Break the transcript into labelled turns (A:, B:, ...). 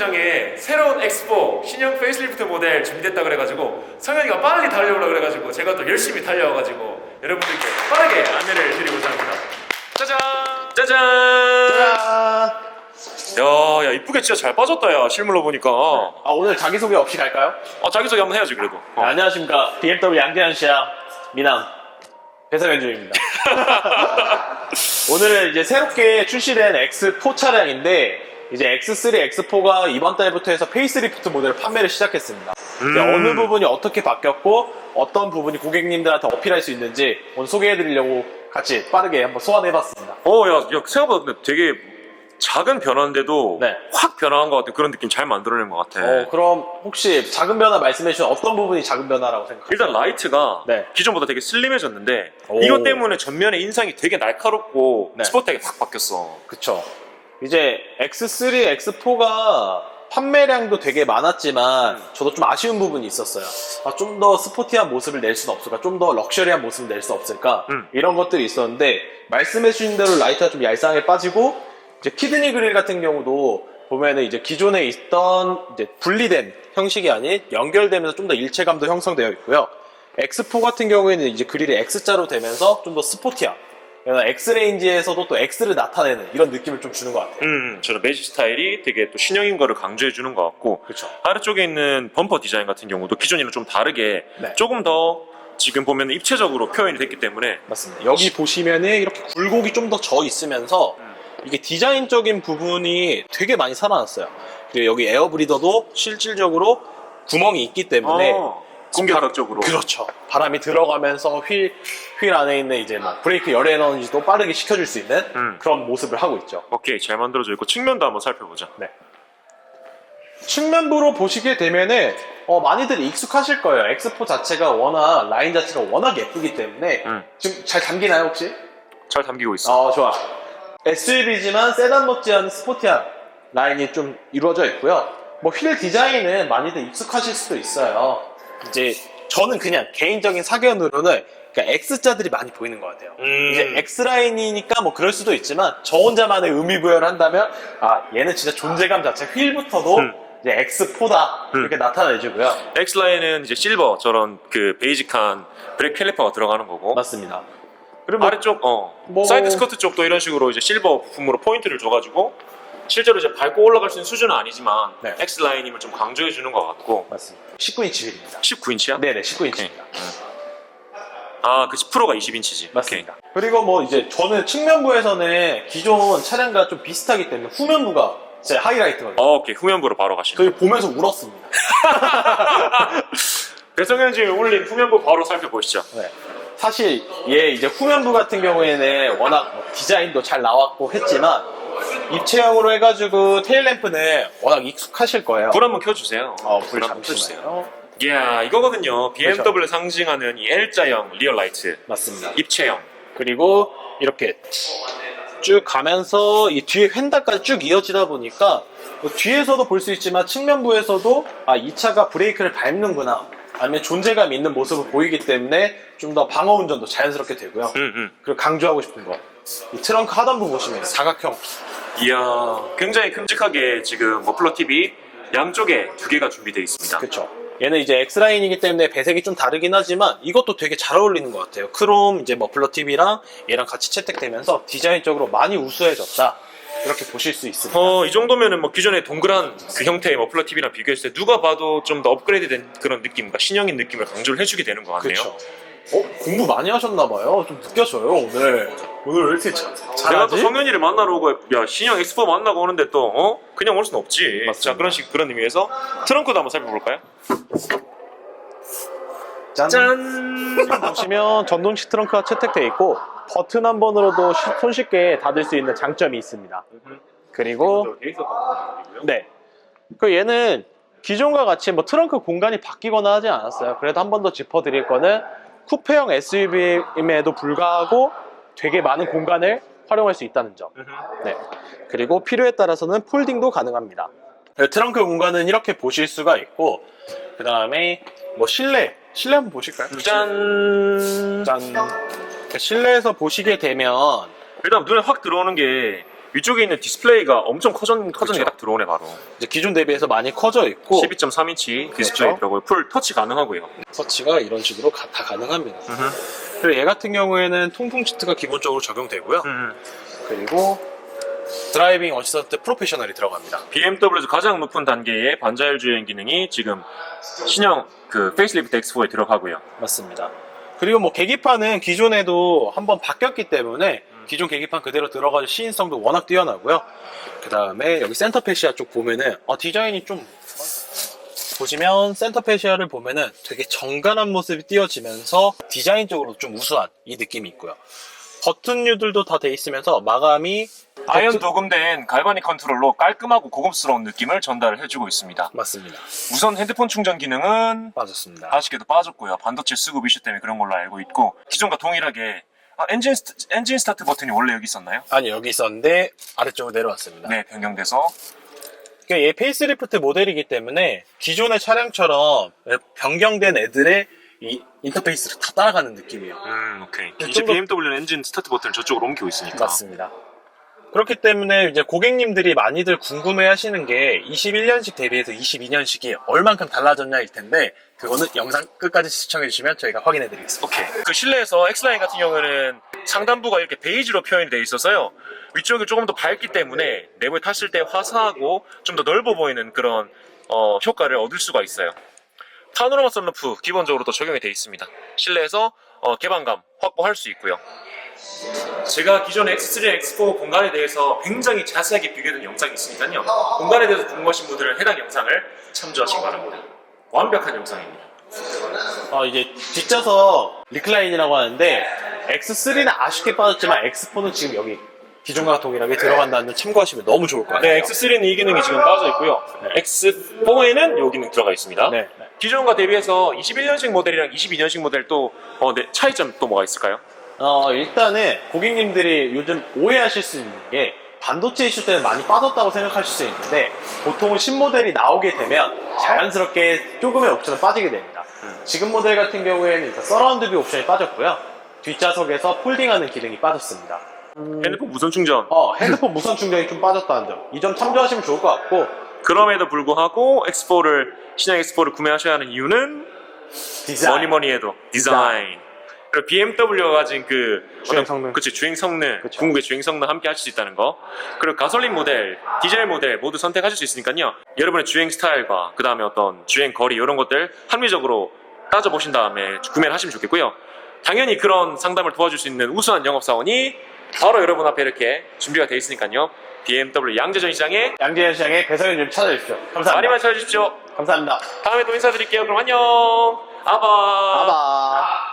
A: 구장에 새로운 X4 신형 페이스리프트 모델 준비됐다 그래가지고 성현이가 빨리 달려오라 그래가지고 제가 또 열심히 달려와가지고 여러분들께 빠르게 안내를 드리고자 합니다. 짜잔! 짜잔! 야, 야 이쁘게 진짜 잘 빠졌다 야 실물로 보니까.
B: 아 오늘 자기소개 없이 갈까요?
A: 아 자기소개 한번 해야지 그래도. 어.
B: 네, 안녕하십니까 BMW 양재현 시장 미남 배성현 중입니다. 오늘은 이제 새롭게 출시된 X4 차량인데 이제 X3, X4가 이번 달부터 해서 페이스리프트 모델을 판매를 시작했습니다.
A: 음.
B: 어느 부분이 어떻게 바뀌었고 어떤 부분이 고객님들한테 어필할 수 있는지 오늘 소개해드리려고 같이 빠르게 한번 소환해봤습니다.
A: 어, 야, 야 생각보다 되게 작은 변화인데도
B: 네.
A: 확 변화한 것 같은 그런 느낌 잘 만들어낸 것 같아.
B: 어, 그럼 혹시 작은 변화 말씀해 주신 어떤 부분이 작은 변화라고 생각하세요?
A: 일단 라이트가
B: 네.
A: 기존보다 되게 슬림해졌는데
B: 오.
A: 이것 때문에 전면의 인상이 되게 날카롭고
B: 네.
A: 스포트하게 확 바뀌었어.
B: 그쵸. 이제 X3, X4가 판매량도 되게 많았지만 저도 좀 아쉬운 부분이 있었어요. 아, 좀 더 스포티한 모습을 낼 수는 없을까? 좀 더 럭셔리한 모습을 낼 수 없을까?
A: 음.
B: 이런 것들이 있었는데 말씀해 주신 대로 라이트가 좀 얄쌍하게 빠지고 이제 키드니 그릴 같은 경우도 보면은 이제 기존에 있던 이제 분리된 형식이 아닌 연결되면서 좀 더 일체감도 형성되어 있고요. X4 같은 경우에는 이제 그릴이 X자로 되면서 좀 더 스포티한 X레인지에서도 또 X를 나타내는 이런 느낌을 좀 주는 것 같아요.
A: 음, 저는 매직 스타일이 되게 또 신형인 거를 강조해 주는 것 같고
B: 그렇죠.
A: 아래쪽에 있는 범퍼 디자인 같은 경우도 기존이랑 좀 다르게
B: 네.
A: 조금 더 지금 보면 입체적으로 표현이 됐기 때문에
B: 맞습니다. 여기 보시면은 이렇게 굴곡이 좀 더 져 있으면서 이게 디자인적인 부분이 되게 많이 살아났어요. 그리고 여기 에어브리더도 실질적으로 구멍이 있기 때문에
A: 어, 공격적으로
B: 그렇죠. 바람이 들어가면서 휠, 휠 안에 있는 이제 뭐 브레이크 열 에너지도 빠르게 식혀줄 수 있는
A: 음.
B: 그런 모습을 하고 있죠.
A: 오케이 잘 만들어져 있고 측면도 한번 살펴보자.
B: 측면부로 보시게 되면은 어, 많이들 익숙하실 거예요. X4 자체가 워낙 라인 자체가 워낙 예쁘기 때문에
A: 음.
B: 지금 잘 담기나요 혹시?
A: 잘 담기고 있어.
B: 어, 좋아. SUV지만 세단 못지않은 스포티한 라인이 좀 이루어져 있고요. 뭐 휠 디자인은 많이들 익숙하실 수도 있어요. 이제 저는 그냥 개인적인 사견으로는 그러니까 X자들이 많이 보이는 것 같아요.
A: 음.
B: 이제 X 라인이니까 뭐 그럴 수도 있지만 저 혼자만의 의미 부여를 한다면 아 얘는 진짜 존재감 자체 휠부터도
A: 음.
B: 이제 X4다 이렇게 나타내주고요.
A: X 라인은 이제 실버 저런 그 베이직한 브레이크 캘리퍼가 들어가는 거고
B: 맞습니다. 그리고 뭐-
A: 아래쪽 어
B: 뭐-
A: 사이드 스커트 쪽도 이런 식으로 이제 실버 부품으로 포인트를 줘가지고 실제로 이제 밟고 올라갈 수 있는 수준은 아니지만
B: 네.
A: X 라인임을 좀 강조해 주는 것 같고
B: 맞습니다. 19인치 휠입니다.
A: 19인치야?
B: 네네 19인치입니다.
A: 아 그 10%가 20인치지.
B: 맞습니다. 그리고 뭐 이제 저는 측면부에서는 기존 차량과 좀 비슷하기 때문에 후면부가 제 하이라이트거든요.
A: 어, 오케이 후면부로 바로 가시네.
B: 저희 보면서 울었습니다.
A: 배성현 지금 올린 후면부 바로 살펴보시죠.
B: 네. 사실 얘 이제 후면부 같은 경우에는 워낙 뭐 디자인도 잘 나왔고 했지만 입체형으로 해가지고 테일램프는 워낙 익숙하실 거예요.
A: 불 한번 켜주세요.
B: 어, 불
A: 한번 켜주세요.
B: 잠시만요.
A: 이야 이거거든요.
B: 그렇죠.
A: BMW를 상징하는 이 L자형 리어 라이트
B: 맞습니다.
A: 입체형.
B: 그리고 이렇게 쭉 가면서 이 뒤에 휀다까지 쭉 이어지다 보니까 뭐 뒤에서도 볼 수 있지만 측면부에서도 아, 이 차가 브레이크를 밟는구나 아니면 존재감 있는 모습을 보이기 때문에 좀 더 방어 운전도 자연스럽게 되고요.
A: 음, 음.
B: 그리고 강조하고 싶은 거. 이 트렁크 하단부 보시면 사각형.
A: 이야 굉장히 큼직하게 지금 머플러 TV 양쪽에 두 개가 준비되어 있습니다.
B: 그쵸. 얘는 이제 X라인이기 때문에 배색이 좀 다르긴 하지만 이것도 되게 잘 어울리는 것 같아요. 크롬 이제 머플러 TV랑 얘랑 같이 채택되면서 디자인적으로 많이 우수해졌다. 이렇게 보실 수 있습니다.
A: 어, 이 정도면은 뭐 기존의 동그란 그 형태의 머플러 TV랑 비교했을 때 누가 봐도 좀 더 업그레이드된 그런 느낌과 신형인 느낌을 강조를 해주게 되는 것 같네요.
B: 그렇죠. 어 공부 많이 하셨나봐요. 좀 느껴져요 오늘. 오늘 왜 이렇게 자-
A: 내가 또
B: 잘하지?
A: 성현이를 만나러 오고 야 신형 엑스포 만나고 오는데 또 어? 그냥 올 수는 없지.
B: 맞습니다.
A: 자 그런 식 그런 의미에서 트렁크도 한번 살펴볼까요?
B: 짠. 지금 보시면 전동식 트렁크가 채택되어 있고 버튼 한 번으로도 쉬- 손쉽게 닫을 수 있는 장점이 있습니다. 그리고 네. 그 얘는 기존과 같이 뭐 트렁크 공간이 바뀌거나 하지 않았어요. 그래도 한 번 더 짚어드릴 거는 쿠페형 SUV임에도 불구하고 되게 많은 공간을 활용할 수 있다는 점. 네. 그리고 필요에 따라서는 폴딩도 가능합니다. 네, 트렁크 공간은 이렇게 보실 수가 있고, 그 다음에 뭐 실내, 실내 한번 보실까요?
A: 짠.
B: 짠. 실내에서 보시게 되면,
A: 일단 눈에 확 들어오는 게 위쪽에 있는 디스플레이가 엄청 커졌, 커진 게딱 들어오네 바로
B: 이제 기존 대비해서 많이 커져 있고
A: 12.3인치 디스플레이 들어가고 풀 터치 가능하고요
B: 터치가 이런 식으로 가- 다 가능합니다. 그리고 얘 같은 경우에는 통풍 시트가 기본적으로 적용되고요.
A: 음.
B: 그리고 드라이빙 어시스턴트 프로페셔널이 들어갑니다.
A: BMW에서 가장 높은 단계의 반자율 주행 기능이 지금 신형 그 페이스리프트 X4에 들어가고요
B: 맞습니다. 그리고 뭐 계기판은 기존에도 한번 바뀌었기 때문에 기존 계기판 그대로 들어가서 시인성도 워낙 뛰어나고요. 그 다음에 여기 센터 페시아 쪽 보면은 어, 디자인이 좀 보시면 센터 페시아를 보면은 되게 정갈한 모습이 띄어지면서 디자인적으로 좀 우수한 이 느낌이 있고요. 버튼류들도 다 돼 있으면서 마감이
A: 아이언
B: 버튼-
A: 도금된 갈바닉 컨트롤로 깔끔하고 고급스러운 느낌을 전달을 해주고 있습니다
B: 맞습니다.
A: 우선 핸드폰 충전 기능은
B: 빠졌습니다.
A: 아쉽게도 빠졌고요. 반도체 수급 이슈 때문에 그런 걸로 알고 있고 기존과 동일하게 아, 엔진, 스, 엔진 스타트 버튼이 원래 여기 있었나요?
B: 아니 여기 있었는데 아래쪽으로 내려왔습니다.
A: 네, 변경돼서
B: 그러니까 얘 페이스리프트 모델이기 때문에 기존의 차량처럼 변경된 애들의 이 인터페이스를 다 따라가는 느낌이에요.
A: 음, 오케이.
B: 좀
A: 이제
B: 더-
A: BMW는 엔진 스타트 버튼을 저쪽으로 옮기고 있으니까.
B: 맞습니다. 그렇기 때문에 이제 고객님들이 많이들 궁금해 하시는 게 21년식 대비해서 22년식이 얼만큼 달라졌냐일 텐데 그거는 영상 끝까지 시청해 주시면 저희가 확인해 드리겠습니다.
A: 오케이. 그 실내에서 X라인 같은 경우는 상단부가 이렇게 베이지로 표현이 돼 있어서요. 위쪽이 조금 더 밝기 때문에 내부에 탔을 때 화사하고 좀 더 넓어 보이는 그런 어, 효과를 얻을 수가 있어요. 파노라마 썬루프 기본적으로 또 적용이 돼 있습니다. 실내에서 어, 개방감 확보할 수 있고요. 제가 기존의 X3, X4 공간에 대해서 굉장히 자세하게 비교해둔 영상이 있으니까요. 공간에 대해서 궁금하신 분들은 해당 영상을 참조하시기 바랍니다. 완벽한 영상입니다.
B: 어, 이제 뒷좌석 리클라인이라고 하는데 X3는 아쉽게 빠졌지만 X4는 지금 여기 기존과 동일하게 들어간다는 점 참고하시면 너무 좋을 것 같아요.
A: 네, X3는 이 기능이 지금 빠져 있고요. X4에는 이 기능 들어가 있습니다.
B: 네.
A: 기존과 대비해서 21년식 모델이랑 22년식 모델 또 어, 네, 차이점 또 뭐가 있을까요?
B: 어, 일단은 고객님들이 요즘 오해하실 수 있는 게 반도체 이슈 때문에 많이 빠졌다고 생각하실 수 있는데 보통은 신모델이 나오게 되면 자연스럽게 조금의 옵션은 빠지게 됩니다. 지금 모델 같은 경우에는 일단 서라운드 뷰 옵션이 빠졌고요. 뒷좌석에서 폴딩하는 기능이 빠졌습니다.
A: 핸드폰 무선 충전.
B: 어, 핸드폰 무선 충전이 좀 빠졌다는 점. 이 점 참조하시면 좋을 것 같고
A: 그럼에도 불구하고 X4를 신형 X4를 구매하셔야 하는 이유는
B: 디자인.
A: 뭐니 뭐니 해도 디자인. 그리고 BMW가 가진 그
B: 주행 성능.
A: 그치 주행 성능,
B: 그쵸.
A: 궁극의 주행 성능 함께 하실 수 있다는 거. 그리고 가솔린 모델, 디젤 모델 모두 선택하실 수 있으니까요. 여러분의 주행 스타일과 그 다음에 어떤 주행 거리 이런 것들 합리적으로 따져 보신 다음에 구매를 하시면 좋겠고요. 당연히 그런 상담을 도와줄 수 있는 우수한 영업 사원이 바로 여러분 앞에 이렇게 준비가 되어 있으니까요. BMW 양재전 시장에
B: 양재현 시장의 배성현 좀 찾아주십시오. 감사합니다.
A: 많이 많이 찾아주십시오.
B: 감사합니다.
A: 다음에 또 인사드릴게요. 그럼 안녕. 아바.
B: 아바.